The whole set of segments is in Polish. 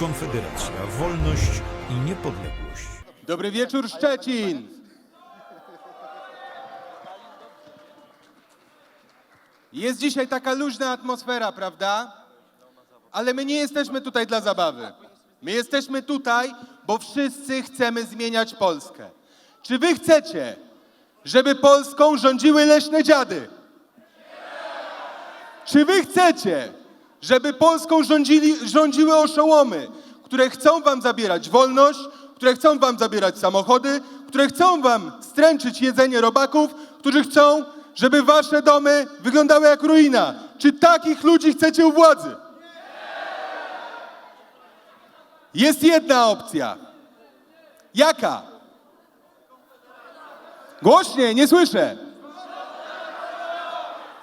Konfederacja, wolność i niepodległość. Dobry wieczór, Szczecin! Jest dzisiaj taka luźna atmosfera, prawda? Ale my nie jesteśmy tutaj dla zabawy. My jesteśmy tutaj, bo wszyscy chcemy zmieniać Polskę. Czy wy chcecie, żeby Polską rządziły leśne dziady? Czy wy chcecie, żeby Polską rządzili, rządziły oszołomy, które chcą wam zabierać wolność, które chcą wam zabierać samochody, które chcą wam stręczyć jedzenie robaków, którzy chcą, żeby wasze domy wyglądały jak ruina? Czy takich ludzi chcecie u władzy? Jest jedna opcja. Jaka? Głośniej, nie słyszę.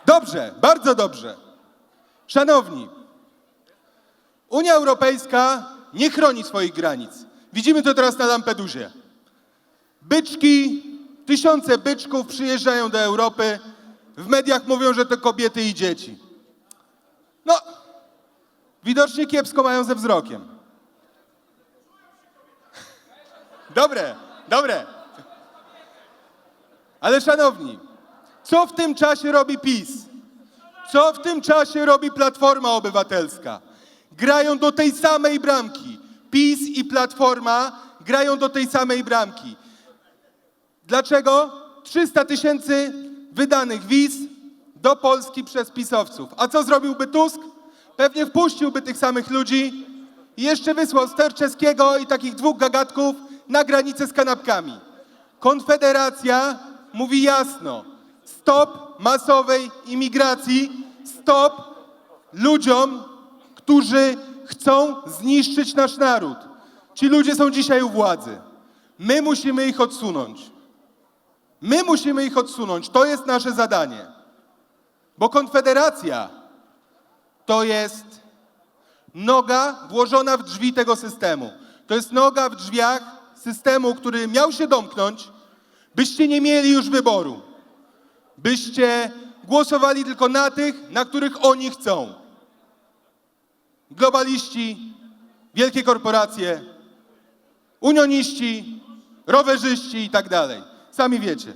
Dobrze, bardzo dobrze. Szanowni, Unia Europejska nie chroni swoich granic. Widzimy to teraz na Lampedusie. Byczki, tysiące byczków przyjeżdżają do Europy. W mediach mówią, że to kobiety i dzieci. No, widocznie kiepsko mają ze wzrokiem. Dobre, dobre. Ale szanowni, co w tym czasie robi PiS? Co w tym czasie robi Platforma Obywatelska? Grają do tej samej bramki. PiS i Platforma grają do tej samej bramki. Dlaczego? 300 tysięcy wydanych wiz do Polski przez pisowców. A co zrobiłby Tusk? Pewnie wpuściłby tych samych ludzi i jeszcze wysłał Sterczewskiego i takich dwóch gagatków na granicę z kanapkami. Konfederacja mówi jasno: stop masowej imigracji, stop ludziom, którzy chcą zniszczyć nasz naród. Ci ludzie są dzisiaj u władzy. My musimy ich odsunąć. My musimy ich odsunąć. To jest nasze zadanie. Bo Konfederacja to jest noga włożona w drzwi tego systemu. To jest noga w drzwiach systemu, który miał się domknąć, byście nie mieli już wyboru. Byście głosowali tylko na tych, na których oni chcą. Globaliści, wielkie korporacje, unioniści, rowerzyści i tak dalej. Sami wiecie.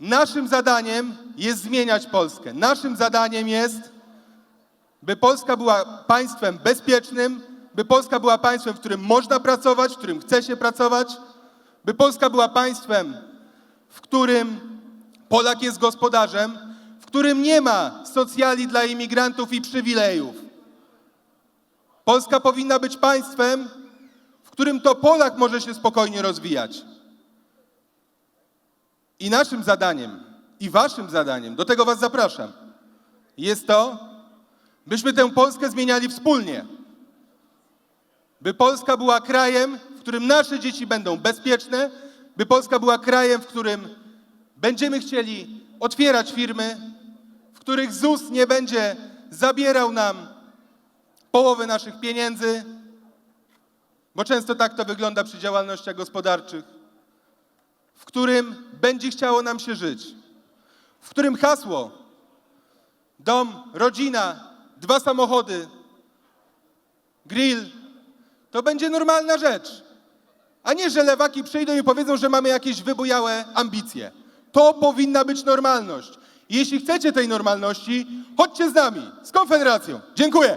Naszym zadaniem jest zmieniać Polskę. Naszym zadaniem jest, by Polska była państwem bezpiecznym, by Polska była państwem, w którym można pracować, w którym chce się pracować, by Polska była państwem, w którym Polak jest gospodarzem, w którym nie ma socjali dla imigrantów i przywilejów. Polska powinna być państwem, w którym to Polak może się spokojnie rozwijać. I naszym zadaniem, i waszym zadaniem, do tego was zapraszam, jest to, byśmy tę Polskę zmieniali wspólnie. By Polska była krajem, w którym nasze dzieci będą bezpieczne, by Polska była krajem, w którym będziemy chcieli otwierać firmy, w których ZUS nie będzie zabierał nam połowy naszych pieniędzy, bo często tak to wygląda przy działalnościach gospodarczych, w którym będzie chciało nam się żyć, w którym hasło dom, rodzina, dwa samochody, grill to będzie normalna rzecz. A nie, że lewaki przyjdą i powiedzą, że mamy jakieś wybujałe ambicje. To powinna być normalność. Jeśli chcecie tej normalności, chodźcie z nami, z Konfederacją. Dziękuję.